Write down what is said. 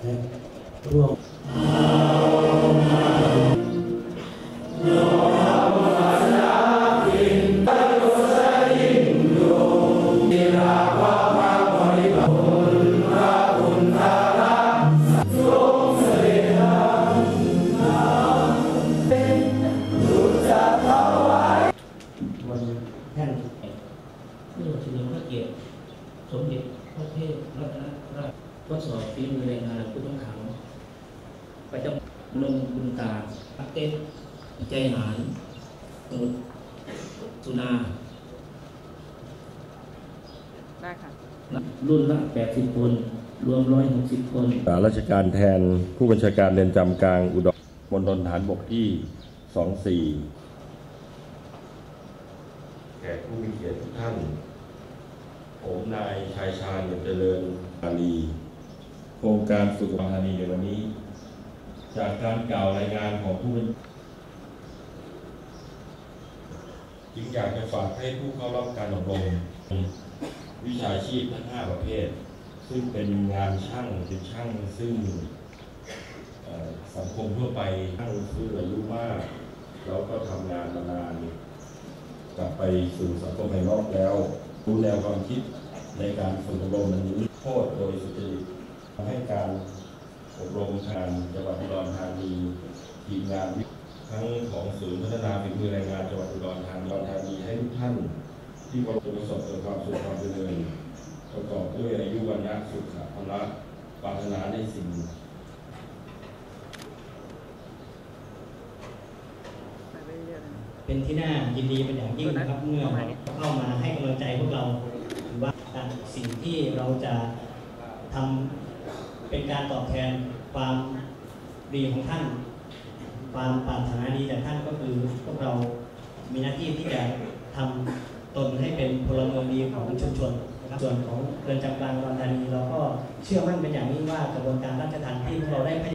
ร่วมวันแท่นเพื่อเฉลิมพระเกียรติสมเด็จพระเทพรัตนราช ทดสอบฝีมือแรงงานผู้ต้องขังประจำนงบุญตาพักเต้นใจหารสมุทรสุนา ได้ค่ะ รุ่นละ 80 คน รวม 160 คนรักษาราชการแทนผู้บัญชาการเรือนจำกลางอุดรมณฑลฐานบกที่ 24แขกผู้มีเกียรติทุกท่าน ผมนายชายชาญเจริญอาลี โครงการสุขภาพธานีในวันนี้ จากการกล่าวรายงานของผู้จึงอยากจะฝากให้ผู้เข้ารับการอบรมวิชาชีพทั้ง 5 ประเภท ซึ่งเป็นงานช่างเป็นช่างซึ่งสังคมทั่วไปช่างซึ่งอายุมาก แล้วก็ทำงานมานานกลับไปสู่สังคมภายนอกแล้ว รู้แนวความคิดในการฝึกอบรมมันนี้โทษโดยสุจริตทำ ให้การอบรมทางจังหวัดอุดรธานีทีมงานทั้งของศูนย์พัฒนาฝีมือแรงงานจังหวัดอุดรธานีอุดรธานีให้ทุกท่าน ที่ประสบกับความสุขความเจริญประกอบด้วยอายุวันนะสุขภละปรารถนาในสิ่งเป็นที่น่ายินดีเป็นอย่างยิ่งนะครับเมื่อเข้ามาให้กำลังใจพวกเราถือว่าสิ่งที่เราจะทำ เป็นการตอบแทนความดีของท่าน ความปรารถนาดีจากท่านก็คือพวกเรามีหน้าที่ที่จะทำตนให้เป็นพลเมืองดีของชุมชนนะครับส่วนของเรือนจำกลางอุดรธานีเราก็เชื่อมั่นเป็นอย่างยิ่งว่ากระบวนการราชทัณฑ์ที่พวกเราได้